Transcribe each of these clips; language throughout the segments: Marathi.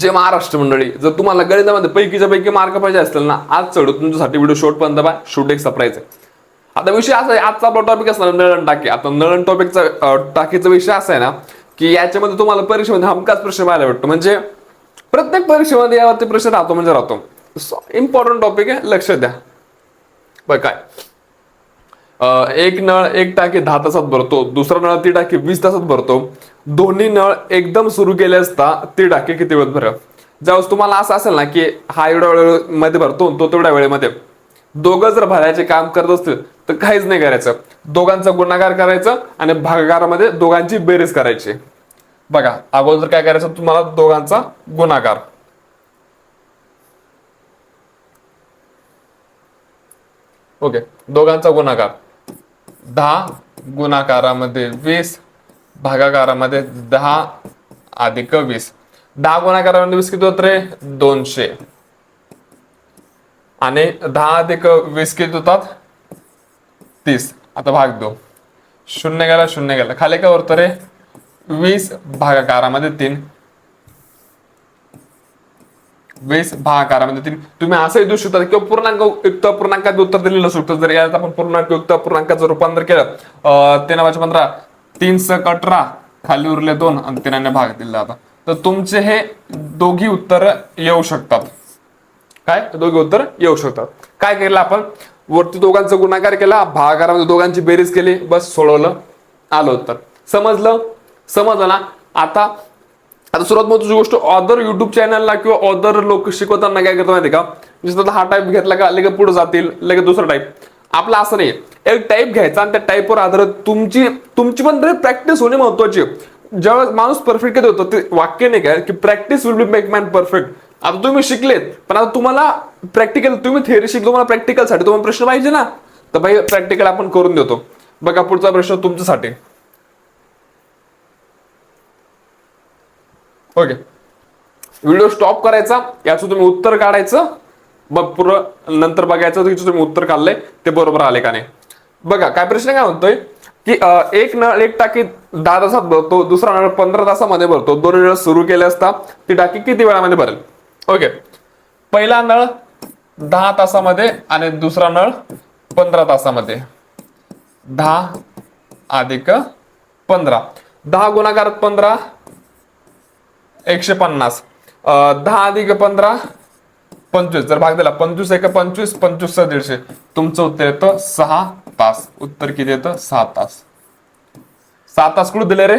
जे महाराष्ट्र मंडळी जर तुम्हाला गणितामध्ये पैकीच्या पैकी मार्क पाहिजे असतील ना आज चढू तुमच्यासाठी व्हिडिओ शॉर्ट पण दबा शूट एक सरप्राईज आहे. आता विषय असा आहे आजचा आपला टॉपिक असणार नळण टाकी. आता नळण टॉपिकचा टाकीचा विषय असा आहे ना की याच्यामध्ये तुम्हाला परीक्षेमध्ये हमखास प्रश्न पाहायला भेटतो. म्हणजे प्रत्येक परीक्षेमध्ये यावरती प्रश्न राहतो म्हणजे राहतो. इम्पॉर्टंट टॉपिक आहे लक्ष द्या. बघ काय? एक नळ एक टाकी दहा तासात भरतो दुसरा नळ ती टाकी वीस तासात भरतो. दोन्ही नळ एकदम सुरू केले असता ती टाकी किती वेळात भरेल? ज्यावेळेस तुम्हाला असं असेल ना की हा एवढ्या वेळेमध्ये भरतो तो तेवढ्या वेळेमध्ये. दोघं जर भरायचे काम करत असतील तर काहीच नाही करायचं. दोघांचा गुणाकार करायचं आणि भागाकारामध्ये दोघांची बेरीज करायची. बघा अगोदर काय करायचं तुम्हाला? दोघांचा गुणाकार ओके दोघांचा गुणाकार दहा गुणाकारामध्ये वीस भागाकारामध्ये दहा अधिक वीस. दहा गुणाकारामध्ये वीस किती होत रे? दोनशे. आणि दहा अधिक वीस किती होतात? तीस. आता भाग दो. शून्य गेला शून्य गेला. खाली काय उरतं रे? वीस भागाकारामध्ये तीन. वीस भागाकारामध्ये म्हणजे तुम्ही असंही देऊ शकता. किंवा पूर्णांक युक्त पूर्णांकात उत्तर दिलेलं असू शकतं जर यात आपण पूर्णांक युक्त पूर्णांकाचं रूपांतर केलं ते नावाचे पंधरा तीन सक अठरा खाली उरले दोन आणि भाग दिला आता. तर तुमचे हे दोघी उत्तर येऊ शकतात. काय? दोघी उत्तर येऊ शकतात. काय केलं आपण? वरती दोघांचा गुणाकार केला भागाकारामध्ये दोघांची बेरीज केली बस सोडवलं आलं उत्तर. समजलं? समजलं ना? आता आता सुरुवात महत्वाची गोष्ट ऑदर युट्यूब चॅनलला किंवा ऑदर लोक शिकवताना काय करतात माहिती का? जसं हा टाईप घेतला का लगेच पुढे जातील लगेच दुसरा टाईप आपला असं नाही. एक टाईप घ्यायचा आणि त्या टाईपवर आधारित तुमची तुमची पण प्रॅक्टिस होणे महत्वाची ज्यावेळेस माणूस परफेक्ट कधी होतो ते वाक्य नाही काय की practice will be make man perfect आता तुम्ही शिकलेत पण आता तुम्हाला प्रॅक्टिकल तुम्ही थेअरी शिकलो तुम्हाला प्रॅक्टिकलसाठी तुम्हाला प्रश्न पाहिजे ना? तर भाई प्रॅक्टिकल आपण करून देतो. बघा पुढचा प्रश्न तुमच्यासाठी. ओके व्हिडिओ स्टॉप करायचा याचं तुम्ही उत्तर काढायचं. मग पूर्ण नंतर बघायचं तिचं तुम्ही उत्तर काढलंय ते बरोबर आले का नाही. बघा काय प्रश्न काय म्हणतोय? की एक नळ एक टाकी दहा तासात भरतो दुसरा नळ पंधरा तासामध्ये भरतो. दोन नळ सुरू केले असता ती टाकी किती वेळामध्ये भरेल? ओके पहिला नळ दहा तासामध्ये आणि दुसरा नळ पंधरा तासामध्ये. दहा अधिक पंधरा. दहा गुणाकार पंधरा एकशे पन्नास. दहा अधिक पंधरा पंचवीस. जर भाग दिला पंचवीस एक पंचवीस पंचवीस दीडशे. तुमचं उत्तर येतं सहा तास. उत्तर किती येतं? सहा तास. सहा तास कुठे दिले रे?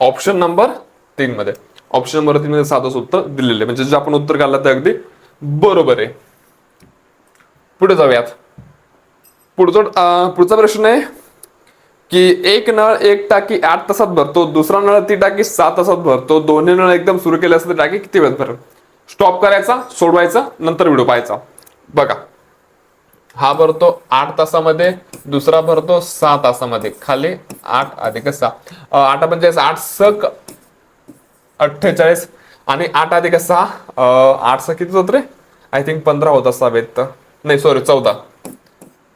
ऑप्शन नंबर तीन मध्ये. ऑप्शन नंबर तीन मध्ये सहा तास उत्तर दिलेले. म्हणजे जे आपण उत्तर काढलं ते अगदी बरोबर आहे. पुढे जाऊयात. पुढचा पुढचा प्रश्न आहे. की एक नळ एक टाकी आठ तासात भरतो दुसरा नळ ती टाकी सात तासात भरतो दोन्ही नळ एकदम सुरू केले असते टाकी किती वेळात भरेल? स्टॉप करायचा सोडवायचा नंतर व्हिडिओ पाहायचा. बघा. हा भरतो आठ तासामध्ये दुसरा भरतो सहा तासामध्ये. खाली आठ अधिक सहा? आठ पंचेचाळीस आठ सक अठ्ठेचाळीस आणि आठ अधिक सहा? आठ सहा किती होत रे? आय थिंक पंधरा होत असावेत. नाही सॉरी चौदा.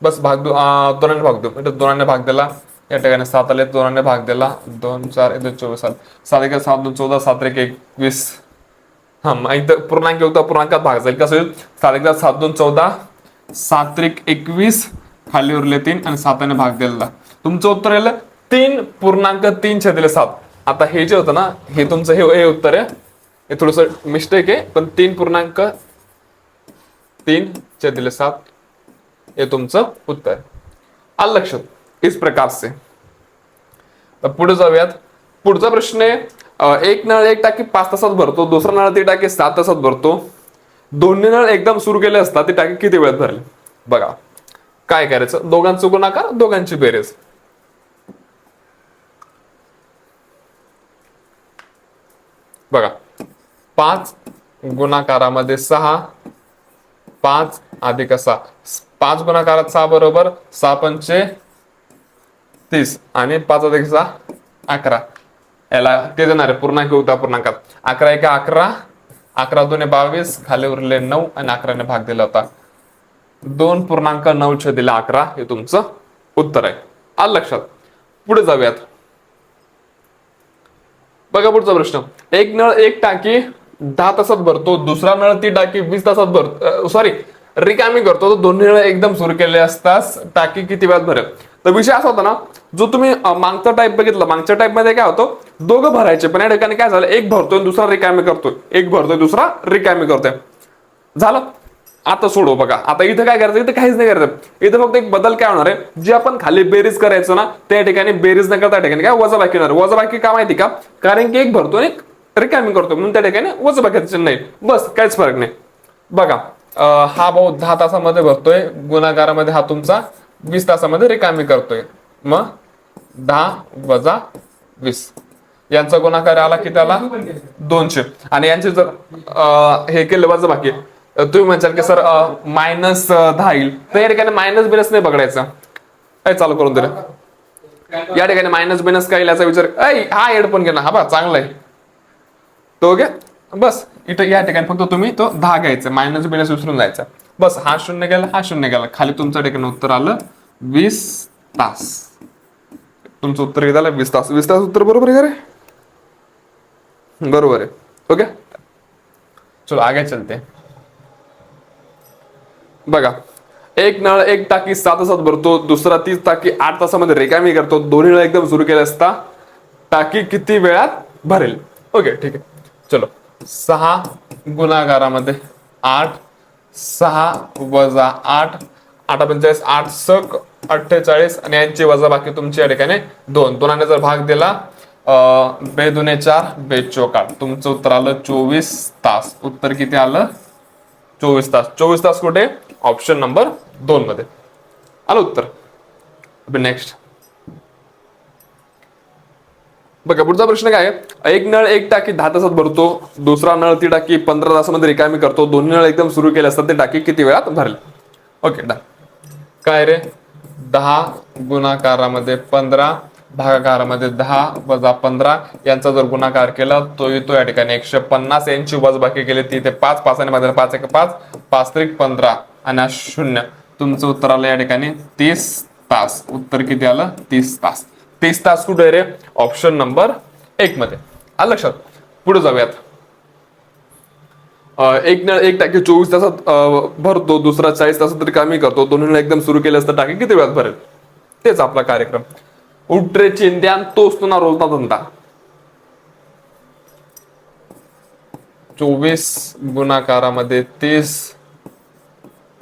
बस भाग दो अं, दोनाने भाग देऊ म्हणजे दोनाने भाग दिला. या ठिकाणी सात आले दोनाने भाग दिला. दोन चार एक दोन चोवीस सात. सात एक सात दोन चौदा सात एक एकवीस. हा मग पूर्णांक होता पूर्णांकात भाग जाईल. कसं होईल सात एकदा सात दोन चौदा सात त्रिक एकवीस खाली उरले तीन आणि साताने भाग दिलेला. तुमचं उत्तर आलं तीन पूर्णांक तीन छेदिले सात. आता हे जे होतं ना हे तुमचं हे हे उत्तर आहे. हे थोडस मिस्टेक आहे पण तीन पूर्णांक तीन छेदिले सात हे तुमचं उत्तर आहे. आलं लक्षात? इस प्रकार से? तर पुढे जाऊयात. पुढचा प्रश्न आहे एक नळ एक टाकी पाच तासात भरतो दुसरा नळ ती टाकी सात तासात भरतो. दोन्ही नळ एकदम सुरू केले असतात ती टाकी किती वेळात भरली? बघा काय करायचं? दोघांचं गुणाकार दोघांची बेरीज. बघा पाच गुणाकारामध्ये सहा पाच अधिक सहा. पाच गुणाकारात सहा बरोबर सहा पंचे तीस आणि पाच अधिक सहा अकरा. याला ते देणार आहे पूर्णांक होता पूर्णांकात. अकरा एका अकरा अकरा दोन बावीस खाली उरले नऊ आणि अकराने भाग दिला होता. दोन पूर्णांक नऊ दिला अकरा हे तुमचं उत्तर आहे. आलं लक्षात? पुढे जाऊयात. बघा पुढचा प्रश्न. एक नळ एक टाकी दहा तासात भरतो दुसरा नळ ती टाकी वीस तासात भरतो सॉरी रिकामी करतो. तो दोन्ही नळ एकदम सुरू केले असतास टाकी किती वेळात भरेल? तर विषय असा होता ना जो तुम्ही मागचा टाईप बघितला मागच्या टाईपमध्ये काय होतं दोघं भरायचे पण या ठिकाणी काय झालं एक भरतोय दुसरा रिकामी करतोय. एक भरतोय दुसरा रिकामी करतोय. झालं? आता सोडो बघा. आता इथं काय करायचं? इथं काहीच नाही करायचं. इथं फक्त एक बदल काय होणार आहे? जे आपण खाली बेरीज करायचो ना त्या ठिकाणी बेरीज न करता त्या ठिकाणी काय वजाबाकी होणार? वजाबाकी का माहिती का? कारण की एक भरतो आणि एक रिकामी करतो म्हणून त्या ठिकाणी वजाबाकीचं नाही. बस काहीच फरक नाही. बघा हा भाऊ दहा तासामध्ये भरतोय. गुन्हागारामध्ये हा तुमचा. वीस तासामध्ये रिकामी करतोय. मग दहा वजा वीस. यांचा गुणाकार आला की त्याला दोनशे. आणि यांचे जर हे केलं वजा बाकी तुम्ही म्हणचाल की सर मायनस दहा येईल. तर या ठिकाणी मायनस बिनस नाही पकडायचं काय चालू करून दिलं या ठिकाणी मायनस बिनस काय याचा विचार. ऐ हा हेडफोन घे ना हा बा चांगला आहे. तो घे बस. इथं या ठिकाणी फक्त तुम्ही तो दहा घ्यायचा. मायनस बिनस विसरून जायचा. बस हा शून्य गेला हा शून्य गेला. खाली तुमच्या ठिकाणी उत्तर आलं वीस तास. तुमचं उत्तर किती आलं? वीस तास. वीस तास उत्तर बरोबर आहे का रे? बरोबर आहे. ओके? चलो आगे चलते. बघा एक नळ एक टाकी सात तासात भरतो दुसरा तीस टाकी आठ तासामध्ये रिकामी करतो. दोन्ही नळ एकदम सुरू केले असता टाकी किती वेळात भरेल? ओके ठीक आहे. चलो सहा गुणागारामध्ये आठ सहा वजा आठ. आठ पंचेचाळीस आठ सक अठ्ठेचाळीस आणि यांची वजा बाकी तुमची या ठिकाणी दोन. दोनाने जर भाग दिला बे दुने चार बे चोक आठ. तुमचं उत्तर आलं चोवीस तास. उत्तर किती आलं? चोवीस तास. चोवीस तास कुठे? ऑप्शन नंबर दोन मध्ये. आलं उत्तर. नेक्स्ट बघा पुढचा प्रश्न काय एक नळ एक टाकी दहा तासात भरतो दुसरा नळ ती टाकी पंधरा तासामध्ये रिकामी करतो दोन्ही नळ एकदम सुरू केले असतात ते टाकी किती वेळात भरेल? ओके डन काय रे? दहा गुणाकारामध्ये पंधरा भागाकारामध्ये दहा वजा पंधरा यांचा जर गुणाकार केला तो येतो या ठिकाणी एकशे पन्नास यांची वजबाकी केली ती ते पाच पाच आणि माझ्या पाच एक पाच पाच त्रिक पंधरा आणि शून्य. तुमचं उत्तर आलं या ठिकाणी तीस तास. उत्तर किती आलं? तीस तास. तीस तास कुठे रे? ऑप्शन नंबर एक मध्ये. आलं लक्षात. पुढे जाऊयात. एक नळ एक टाकी चोवीस तासात भरतो दुसरा चाळीस तासात तरी कमी करतो. दोन्ही एकदम सुरू केले असतं टाकी किती वेळात भरेल? तेच आपला कार्यक्रम. उठरे चिंध्यान तोच ना रोजना धंदा. चोवीस गुणाकारामध्ये तीस.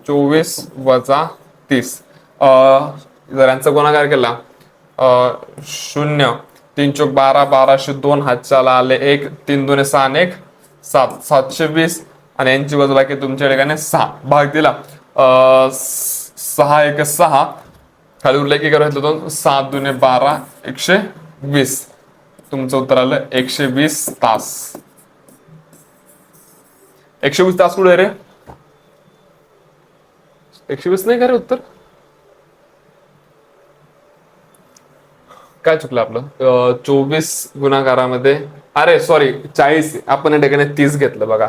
चोवीस वजा तीस. जर यांचा गुणाकार केला शून्य. तीन चौक बारा बाराशे दोन हातच्याला आले एक तीन दोन सहा आणि एक सात सातशे वीस. आणि यांची वजबाकी तुमच्या ठिकाणी सहा. भाग दिला. सहा एक सहा. खाली उरले की करायचं दोन सात दुने बारा एकशे वीस. तुमचं उत्तर आलं एकशे वीस तास. एकशे वीस तास कुठे रे? एकशे वीस नाही का रे उत्तर? काय चुकलं आपलं? चोवीस गुणाकारामध्ये अरे सॉरी चाळीस आपण या ठिकाणी तीस घेतलं बघा.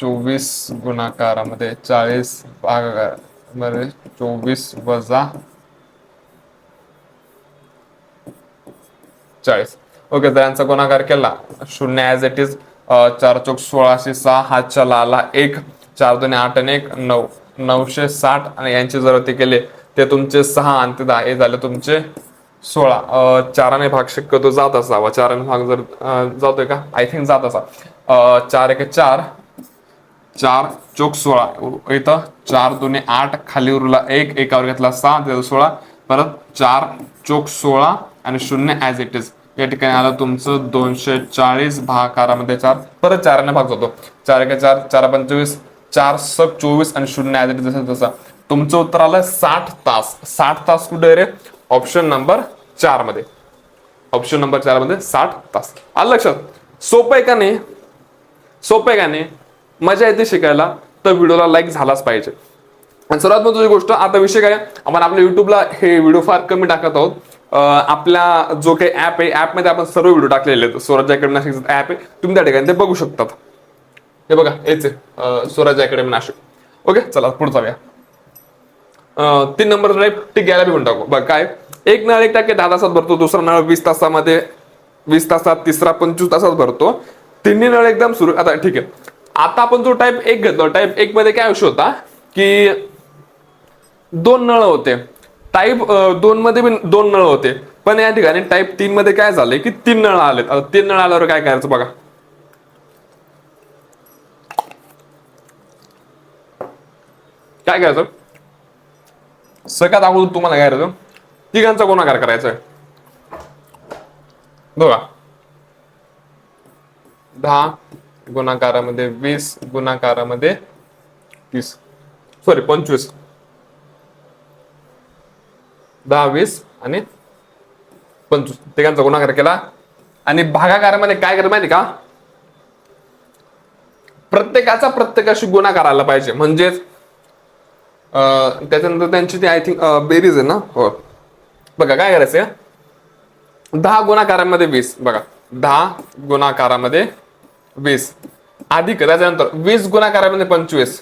चोवीस गुणाकारामध्ये चाळीस भागामध्ये चोवीस वजा चाळीस. ओके तर यांचा गुणाकार केला. शून्य ॲज इट इज चार चौक सोळाशे सहा हा आला एक चार दोन आठ आणि एक नऊ नऊशे साठ. आणि यांचे जर ते केले ते तुमचे सहा आणि ते दहा. हे झाले तुमचे सोळा. चाराने भाग शक्यतो जात असावा. चाराने भाग जर जातोय का? आय थिंक जात असा चार एक चार चार चोक सोळा. इथं चार दोन्ही आठ खाली उरला एक एकावर घेतला सहा त्याचा सोळा. परत चार चोक सोळा आणि शून्य ॲज इट इज या ठिकाणी आलं तुमचं दोनशे चाळीस भागाकारामध्ये चार परत चाराने भाग जातो चार एक चार चार पंचवीस चार सक चोवीस आणि शून्य जसं जसं तुमचं उत्तर आलं साठ तास. साठ तास कुठे रे? ऑप्शन नंबर चारमध्ये. ऑप्शन नंबर चारमध्ये साठ तास. आलं लक्षात? सोपं आहे का नाही? सोपं आहे का नाही? मजा येते शिकायला. तर व्हिडिओला लाईक झालाच पाहिजे. आणि सर्वात महत्वाची गोष्ट आता विषय काय? आपण आपल्या युट्यूबला हे व्हिडिओ फार कमी टाकत आहोत. आपला जो काही ऍप आहे ऍपमध्ये आपण सर्व व्हिडिओ टाकलेले आहेत. स्वराज अकॅडमी नाशिक ऍप आहे तुम्ही त्या ठिकाणी ते बघू शकतात. हे बघा हेच आहे. स्वराज अकॅडमी नाशिक. ओके चला पुढे जाऊया. तीन नंबर टाईप ती गॅलरी म्हणून टाकू. बघ काय? एक नळ एक टाके दहा तासात भरतो दुसरा नळ वीस तासामध्ये वीस तासात तिसरा पंचवीस तासात भरतो. तिन्ही नळ एकदम सुरू आता ठीक आहे. आता आपण जो टाईप एक घेतो टाईप एक मध्ये काय विषय होता? की दोन नळ होते. टाईप दोन मध्ये पण दोन नळ होते. पण या ठिकाणी टाईप तीन मध्ये काय झालंय की तीन नळ आलेत. आता तीन नळ आल्यावर काय करायचं बघा. काय करायचं? सगळ्यात अगोदर तुम्हाला काय करायचं? तिघांचा गुणाकार करायचा बघा. दहा गुणाकारामध्ये वीस गुणाकारामध्ये तीस. सॉरी पंचवीस. दहा वीस आणि पंचवीस. तिघांचा गुणाकार केला. आणि भागाकारामध्ये काय करायचं माहिती का? प्रत्येकाचा प्रत्येकाशी गुणाकार आला पाहिजे. म्हणजेच अं, त्याच्यानंतर त्यांची ती आय थिंक बेरीज आहे ना? हो. बघा काय करायचं दहा गुणाकारामध्ये वीस. बघा दहा गुणाकारामध्ये वीस. अधिक त्याच्यानंतर वीस गुणाकारामध्ये पंचवीस.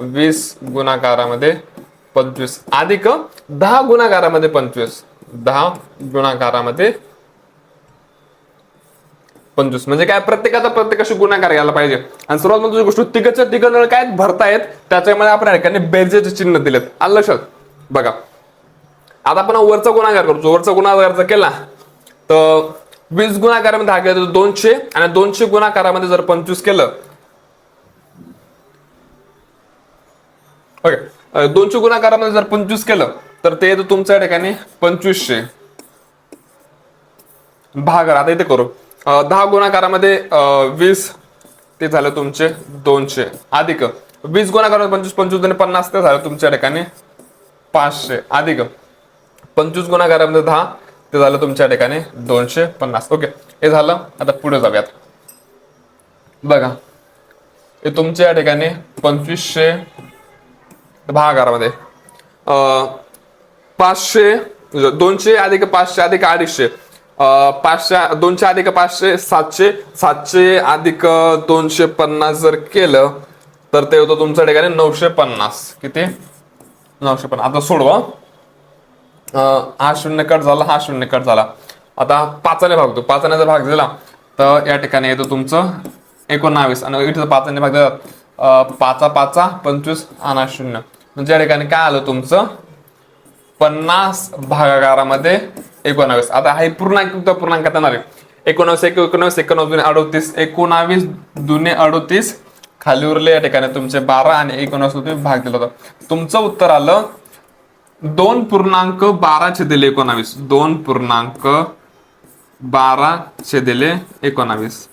वीस गुणाकारामध्ये पंचवीस. अधिक दहा गुणाकारामध्ये पंचवीस. दहा गुणाकारामध्ये पंचवीस. म्हणजे काय? प्रत्येकाचा प्रत्येकाशी गुणाकार यायला पाहिजे. आणि सर्वात महत्वाची म्हणजे गोष्ट तिघच्या तिघ नळ काय भरतायत त्याच्यामध्ये आपण या ठिकाणी बेरजेचे चिन्ह दिलेत. आलं लक्षात? बघा. आता आपण वरचा गुणाकार करतो वरचा गुणाकार जर केला तर वीस गुणाकारामध्ये हा केला दोनशे आणि दोनशे गुणाकारामध्ये जर पंचवीस केलं ओके. दोनशे गुणाकारामध्ये जर पंचवीस केलं तर ते येतं तुमच्या ठिकाणी पंचवीसशे. भागर आता इथे करू. दहा गुणाकारामध्ये वीस ते झालं तुमचे दोनशे. अधिक. वीस गुणाकारामध्ये पंचवीस पंचवीस आणि पन्नास ते झालं तुमच्या ठिकाणी पाचशे. अधिक. पंचवीस गुणाकारामध्ये दहा ते झालं तुमच्या ठिकाणी दोनशे पन्नास. ओके हे झालं. आता पुढे जाऊयात. बघा. हे तुमच्या या ठिकाणी पंचवीसशे दहा अं, पाचशे दोनशे अधिक पाचशे अधिक अडीचशे. पाचशे दोनशे अधिक पाचशे सातशे सातशे अधिक दोनशे पन्नास जर केलं तर ते होतं तुमच्या ठिकाणी नऊशे पन्नास. किती? नऊशे पन्नास. आता सोडवा हा. शून्य कट झाला हा शून्य कट झाला. आता पाचाने भागतो पाचाने जर भाग दिला तर या ठिकाणी येतो तुमचं एकोणावीस. आणि इथे पाचाने भाग दिला पाचा पाचा पंचवीस आणि शून्य. म्हणजे या ठिकाणी काय आलं तुमचं? पन्नास भागाकारामध्ये एकोणावीस. आता हे पूर्णांक पूर्णांक येणार आहे. एकोणावीस एक एकोणावीस एकोणावीस दुने अडोतीस एकोणावीस दुने अडोतीस. खाली उरले या ठिकाणी तुमचे बारा आणि एकोणावीस तुम्ही भाग दिला होता. तुमचं उत्तर आलं दोन पूर्णांक बारा छेदिले एकोणावीस. दोन पूर्णांक बारा छेदिले एकोणावीस.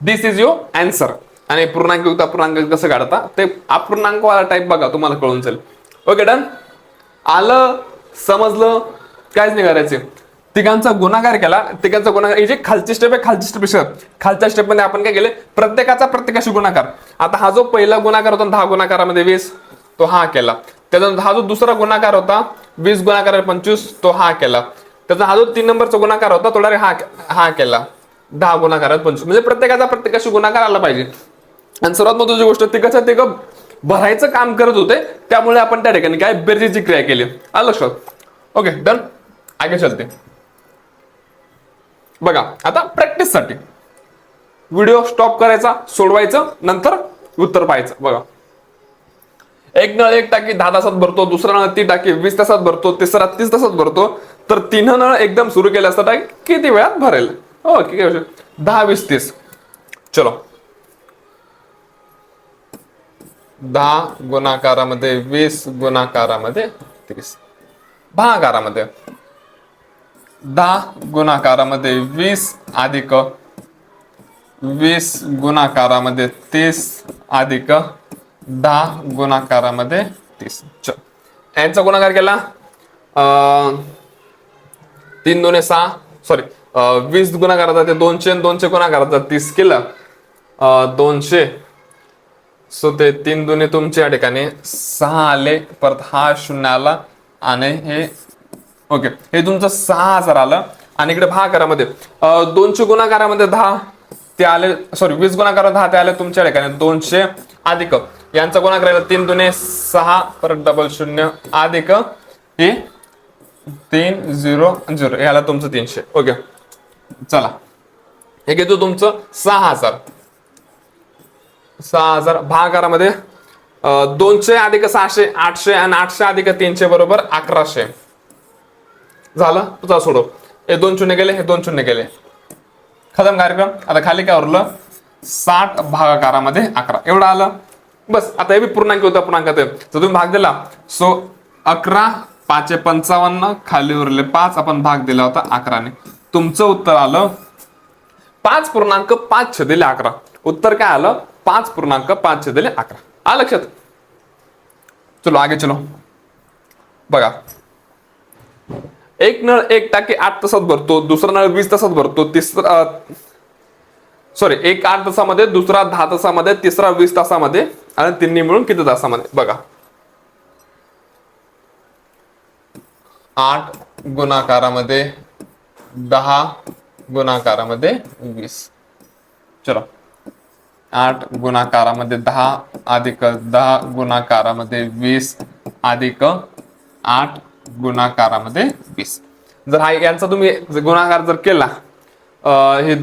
दिस इज युअर अँसर आणि पूर्णांक युक्त अपूर्णांक कसं काढता? ते अपूर्णांकवाला टाईप बघा तुम्हाला कळून जाईल ओके डन आलं समजलं काहीच नाही करायचे. तिघांचा गुणाकार केला तिघांचा गुणाकार हे जे खालची स्टेप आहे खालची स्टेपपेक्षा खालच्या स्टेपमध्ये आपण काय केले? प्रत्येकाचा प्रत्येकाशी गुणाकार. आता हा जो पहिला गुणाकार होता दहा गुणाकारामध्ये वीस तो हा केला. त्याचा हा जो दुसरा गुणाकार होता वीस गुणाकार पंचवीस तो हा केला. त्याचा हा जो तीन नंबरचा गुणाकार होता तो डायरेक्ट हा हा केला. दहा गुणाकारात पंचवीस. म्हणजे प्रत्येकाचा प्रत्येकाशी गुणाकार आला पाहिजे. आणि सर्वात महत्वाची गोष्ट तिघाच्या ते भरायचं काम करत होते त्यामुळे आपण त्या ठिकाणी काय बेरजेची क्रिया केली. आलं लक्षात? ओके डन आगे चलते. बघा आता प्रॅक्टिससाठी व्हिडिओ स्टॉप करायचा सोडवायचं नंतर उत्तर पाहायचं. बघा. एक नळ एक टाकी दहा तासात भरतो दुसरा नळ ती टाकी वीस तासात भरतो तिसरा तीस तासात भरतो तर तीन नळ एकदम सुरू केले असता टाकी किती वेळात भरेल? हो दहा वीस तीस. चलो. दहा गुणाकारामध्ये वीस गुणाकारामध्ये तीस. भागाकारामध्ये. दहा गुणाकारामध्ये वीस अधिक वीस गुणाकारामध्ये तीस अधिक दहा गुणाकारामध्ये तीस. च यांचा गुणाकार केला. अं, तीन दोन सहा सॉरी वीस गुणाकाराचा ते दोनशे आणि दोनशे गुणाकाराचा तीस केलं. दोनशे. सो ते तीन दुने तुमच्या ठिकाणी सहा आले परत हा शून्य आला आणि हे ओके. हे तुमचं सहा हजार आलं. आणि इकडे भागाकारामध्ये दोनशे गुणाकारामध्ये दहा ते आले सॉरी वीस गुणाकार दहा ते आले तुमच्या ठिकाणी. दोनशे अधिक. यांचा गुणाकार आला तीन दुने सहा परत डबल शून्य अधिक. हे तीन झिरो झिरो याला तुमचं तीनशे. ओके. चला. हे घेतो तुमचं सहा हजार. सहा हजार भागारामध्ये दोनशे अधिक सहाशे आठशे आणि आठशे अधिक तीनशे बरोबर अकराशे. झालं? तुझा सोडो हे दोन शून्य गेले हे दोन शून्य गेले. खतम कार्यक्रम. आता खाली काय उरलं? साठ भागाकारामध्ये अकरा. एवढं आलं? बस आता हे बी पूर्णांक होता पूर्णांक ते तर तुम्ही भाग दिला. सो अकरा पाचशे पंचावन्न खाली उरले पाच. आपण भाग दिला होता अकराने. तुमचं उत्तर आलं? पाच पूर्णांक पाच दिले अकरा. उत्तर काय आलं? पाच पूर्णांक पाच दिले अकरा. आ लक्षात? चलो आगे चलो. बघा. एक नळ एक टाकी आठ तासात भरतो दुसरा नळ वीस तासात भरतो तिसरा सॉरी एक आठ तासामध्ये दुसरा दहा तासामध्ये तिसरा वीस तासामध्ये आणि तिन्ही मिळून किती तासामध्ये? बघा. आठ गुणाकारामध्ये दहा गुणाकारामध्ये वीस. चला. आठ गुणाकारामध्ये दहा अधिक दहा गुणाकारामध्ये वीस अधिक आठ गुणाकारामध्ये वीस. जर हा यांचा तुम्ही गुणाकार जर केला हे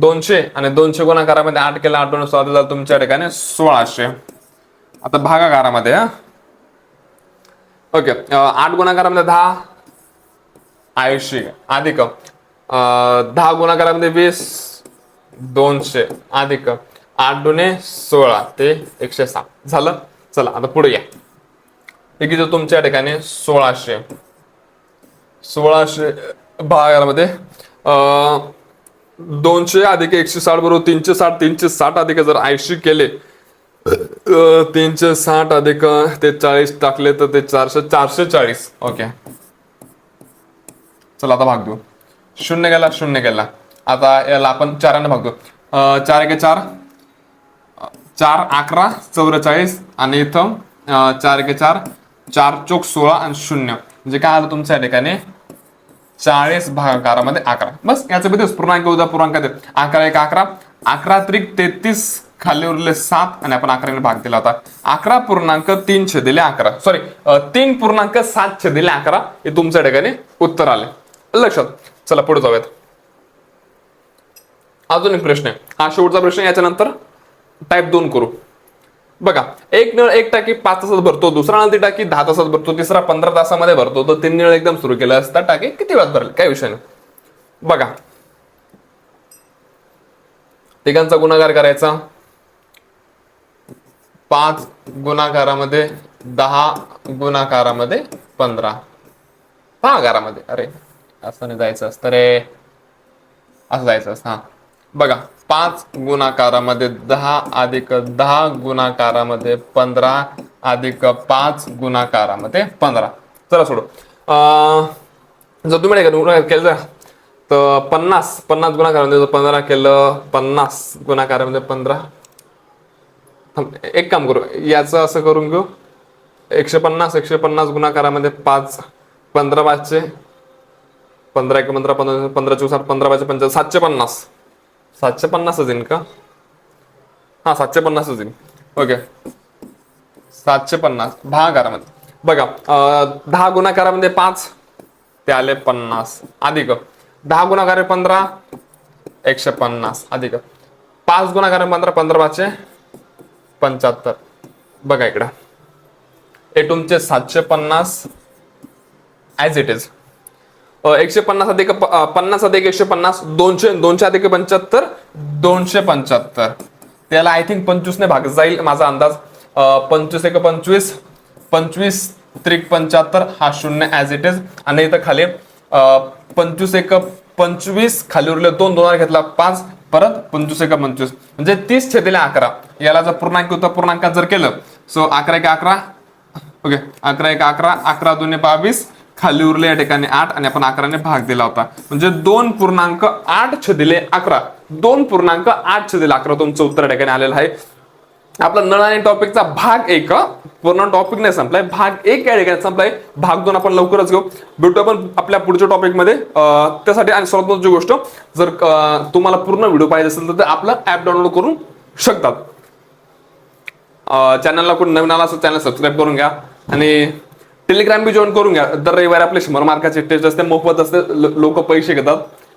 दोनशे आणि दोनशे गुणाकारामध्ये आठ केला आठ सोळा झाला तुमच्या ठिकाणी सोळाशे. आता भागाकारामध्ये हा. ओके आठ गुणाकारामध्ये दहा ऐंशी अधिक दहा गुणाकारामध्ये वीस दोनशे अधिक. आठ दुने सोळा ते एकशे सात. झालं? चला आता पुढे या. हे किती तुमच्या ठिकाणी सोळाशे. सोळाशे भागामध्ये दोनशे अधिक एकशे साठ बरोबर तीनशे साठ तीनशे साठ अधिक जर ऐंशी केले तीनशे साठ अधिक ते चाळीस टाकले तर ते चारशे चारशे चाळीस. ओके. चला आता भाग देऊ शून्य गेला शून्य गेला. आता याला आपण चाराने भाग देऊ चार एके चार. चार अकरा चौवेचाळीस आणि इथं चार एके चार चार चौक सोळा आणि शून्य. म्हणजे काय आलं तुमच्या या ठिकाणी? चाळीस भागाकारामध्ये अकरा. बस याचं बिंदू पूर्णांक उद्या पूर्णांक दे अकरा एक अकरा. अकरा त्रिक तेहतीस खाली उरले सात आणि आपण अकराने भाग दिला होता. अकरा पूर्णांक तीनशे दिले अकरा. सॉरी तीन पूर्णांक सात दिले अकरा हे तुमच्या ठिकाणी उत्तर आले. लक्षात. चला पुढे जाऊयात. अजून एक प्रश्न आहे. हा शेवटचा प्रश्न याच्यानंतर. टाईप दोन करू. बघा एक नळ एक टाकी पाच तासात भरतो दुसरा नळ ती टाकी दहा तासात भरतो तिसरा पंधरा तासामध्ये भरतो. तर तीन नळ एकदम सुरू केलं असता टाकी किती वेळात भरले? काय विषय नाही. बघा. तिघांचा गुणाकार करायचा. पाच गुणाकारामध्ये दहा गुणाकारामध्ये पंधरा. भागारामध्ये अरे असं नाही जायचं असतं रे. असं जायचं असतं हा. बघा. पाच गुणाकारामध्ये दहा अधिक दहा गुणाकारामध्ये पंधरा अधिक पाच गुणाकारामध्ये पंधरा. चला सोडू. अं, जर तुम्ही नाही का गुणाकार केलं तर? पन्नास पन्नास गुणाकारामध्ये जर पंधरा केलं पन्नास गुणाकारामध्ये पंधरा. एक काम करू याचं असं करून घेऊ. एकशे पन्नास एकशे पन्नास गुणाकारामध्ये पाच पंधरा पाचशे. पंधरा एक पंधरा पंधरा पंधरा चौसाठ पंधरा पाचशे पंचायत सातशे पन्नास. सातशे पन्नासच येईन का? हा सातशे पन्नासच येईन ओके सातशे पन्नास. भागाकारामध्ये बघा दहा गुणाकारामध्ये पाच ते आले पन्नास. अधिक दहा गुणाकार पंधरा एकशे पन्नास. अधिक पाच गुणाकार पंधरा पंधरा पाचशे पंच्याहत्तर. बघा इकडं. हे तुमचे सातशे पन्नास ॲज इट इज एकशे पन्नास अधिक पन्नास अधिक एकशे पन्नास दोनशे दोनशे अधिक पंच्याहत्तर? दोनशे पंच्याहत्तर. त्याला आय थिंक पंचवीसने भाग जाईल माझा अंदाज. पंचवीस एक पंचवीस पंचवीस त्रिक पंच्याहत्तर हा शून्य ॲज इट इज आणि इथं खाली पंचवीस एक पंचवीस खाली उरले दोन दोन घेतला पाच परत पंचवीस एक पंचवीस. म्हणजे तीस छेदिले अकरा. याला जर पूर्णांक होता पूर्णांकात जर केलं सो अकरा एक अकरा ओके अकरा एक अकरा अकरा दोन बावीस खाली उरले या ठिकाणी आठ आणि आपण अकराने भाग दिला होता. म्हणजे दोन पूर्णांक आठ छदिले अकरा. दोन पूर्णांक आठ छदिले अकरा. तुमचं उत्तर या ठिकाणी आलेलं आहे. आपला नळ आणि टॉपिकचा भाग एक पूर्ण टॉपिक नाही संपलाय. भाग एक या ठिकाणी संपलाय. भाग दोन आपण लवकरच घेऊ. भेटू आपण आपल्या पुढच्या टॉपिकमध्ये. त्यासाठी आणि सर्वात महत्वाची गोष्ट जर तुम्हाला पूर्ण व्हिडिओ पाहिजे असेल तर आपलं ऍप डाउनलोड करू शकतात. चॅनलला कोण नवीन आला असेल चॅनल सबस्क्राईब करून घ्या. आणि टेलिग्राम बी जॉईन करून घ्या. दर रविवारी आपले शंभर मार्काचे टेस्ट असते मोफत असते लोक पैसे घेतात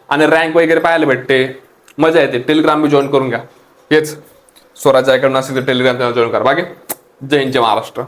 आणि रँक वगैरे पाहायला भेटते. मजा येते. टेलिग्राम बी जॉईन करून घ्या. हेच. स्वराज्याकडून असेल तर टेलिग्राम चॅनल जॉईन करा. बाकी? जय हिंद जय महाराष्ट्र.